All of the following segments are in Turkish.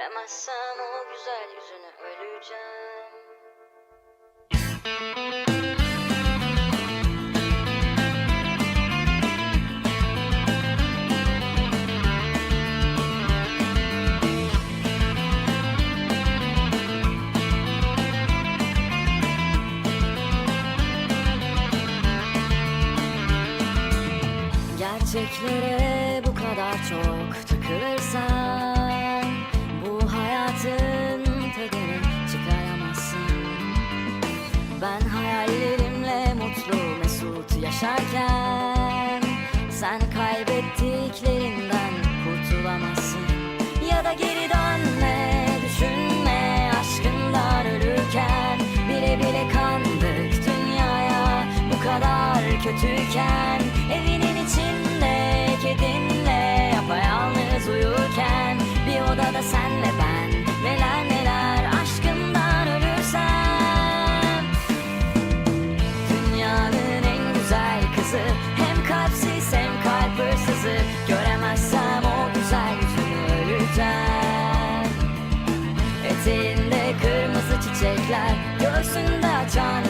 Göremezsem o güzel yüzünü öleceğim. Gerçeklere yaşarken Sen kaybettiklerinden kurtulamazsın. Ya da geri dönme düşünme aşkından ölürken Bile bile kandık dünyaya. Bu kadar kötüyken Evinin içinde kedinle yapayalnız uyurken Bir odada senle ben neler neler öleceğim Eteğinde kırmızı çiçekler Göğsünde açan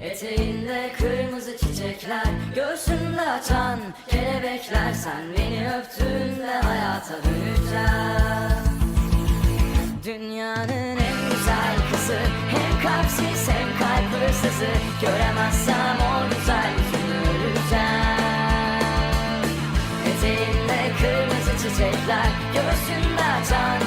Eteğinde kırmızı çiçekler Göğsünde açan kelebekler. Sen beni öptüğünde hayata döneceğim. Dünyanın en güzel kızı Hem kalpsiz hem kalp hırsızı. Göremezsem o güzel yüzünü öleceğim. Eteğinde kırmızı çiçekler Göğsünde açan